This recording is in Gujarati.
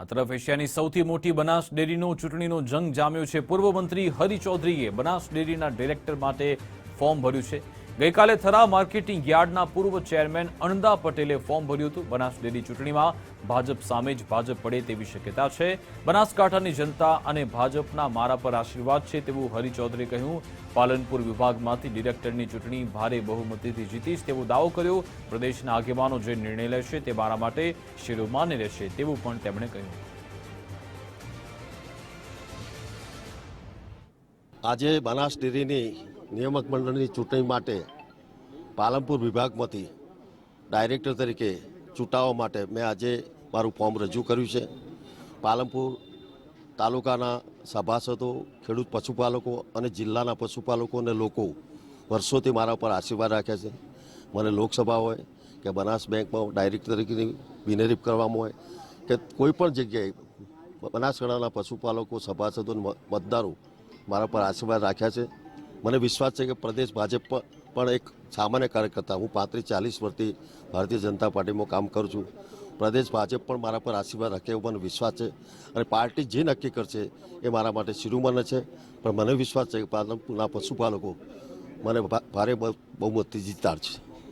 આ તરફ એશિયાની સૌથી મોટી બનાસ ડેરીનો ચૂંટણીનો જંગ જામ્યો છે. પૂર્વ મંત્રી હરિ ચૌધરીએ બનાસ ડેરીના ડિરેક્ટર માટે ફોર્મ ભર્યું છે. ગઈકાલે થરા માર્કેટિંગ યાર્ડના પૂર્વ ચેરમેન અણદા પટેલે ફોર્મ ભર્યું હતું. બનાસ ડેરી ચૂંટણીમાં ભાજપ સામે જ ભાજપ પડે તેવી શક્યતા છે. બનાસકાંઠાની જનતા અને ભાજપના મારા પર આશીર્વાદ છે તેવું હરિચૌધરી કહ્યું. પાલનપુર વિભાગમાંથી ડિરેક્ટરની ચૂંટણી ભારે બહુમતીથી જીતીશ તેવો દાવો કર્યો. પ્રદેશના આગેવાનો જે નિર્ણય લેશે તે મારા માટે શિરોમાન્ય રહેશે તેવું પણ તેમણે કહ્યું. આજે બનાસ ડેરીની નિયામક મંડળની ચૂંટણી માટે પાલનપુર વિભાગમાંથી ડાયરેક્ટર તરીકે ચૂંટાવા માટે મેં આજે મારું ફોર્મ રજૂ કર્યું છે. પાલનપુર તાલુકાના સભાસદો, ખેડૂત પશુપાલકો અને જિલ્લાના પશુપાલકો અને લોકો વર્ષોથી મારા પર આશીર્વાદ રાખ્યા છે. મને લોકસભા હોય કે બનાસ બેંકમાં ડાયરેક્ટર તરીકેની બિનહરીફ કરવામાં હોય કે કોઈ પણ જગ્યાએ બનાસકાંઠાના પશુપાલકો, સભાસદો મતદારો મારા પર આશીર્વાદ રાખ્યા છે. મને વિશ્વાસ છે કે પ્રદેશ ભાજપ પણ એક સામાન્ય કાર્યકર્તા. હું પાંત્રીસ, ચાલીસ વર્ષથી ભારતીય જનતા પાર્ટીમાં કામ કરું છું. પ્રદેશ ભાજપ પણ મારા પર આશીર્વાદ રાખે એવો મને વિશ્વાસ છે અને પાર્ટી જે નક્કી કરશે એ મારા માટે શિરોમાન્ય છે. પણ મને વિશ્વાસ છે કે પાલનપુરના પશુપાલકો મને ભારે બહુ- બહુમતથી જીતાડશે